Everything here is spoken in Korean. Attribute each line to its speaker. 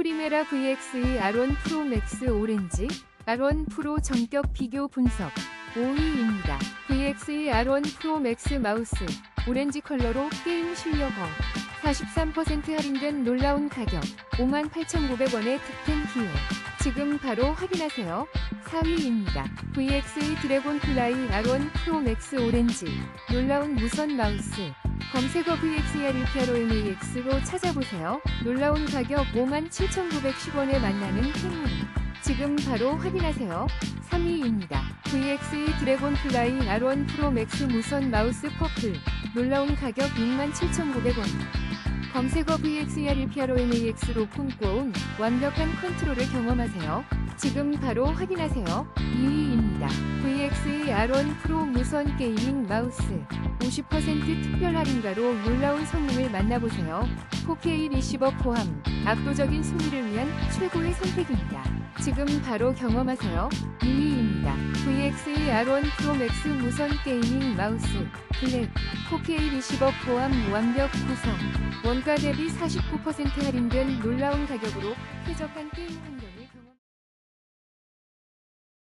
Speaker 1: 프리메라 VXE R1 프로 맥스 오렌지 R1 프로 전격 비교 분석 5위입니다. VXE R1 프로 맥스 마우스 오렌지 컬러로 게임 실력어 43% 할인된 놀라운 가격 58,900원의 득템 기회 지금 바로 확인하세요. 4위입니다. VXE 드래곤 플라이 R1 프로 맥스 오렌지 놀라운 무선 마우스 검색어 VXER 1PROMAX로 찾아보세요. 놀라운 가격 57,910원에 만나는 행운. 지금 바로 확인하세요. 3위입니다. VXE 드래곤 플라이 R1 프로 맥스 무선 마우스 퍼플. 놀라운 가격 67,900원. 검색어 VXER 1PROMAX로 꿈꿔온 완벽한 컨트롤을 경험하세요. 지금 바로 확인하세요. 2위입니다. R1 프로 무선 게이밍 마우스. 50% 특별 할인가로 놀라운 성능을 만나보세요. 4K 리시버 포함 압도적인 승리를 위한 최고의 선택입니다. 지금 바로 경험하세요. 2위입니다. VXE R1 프로 맥스 무선 게이밍 마우스 블랙 4K 리시버 포함 완벽 구성 원가 대비 49% 할인된 놀라운 가격으로 쾌적한 게임 환경을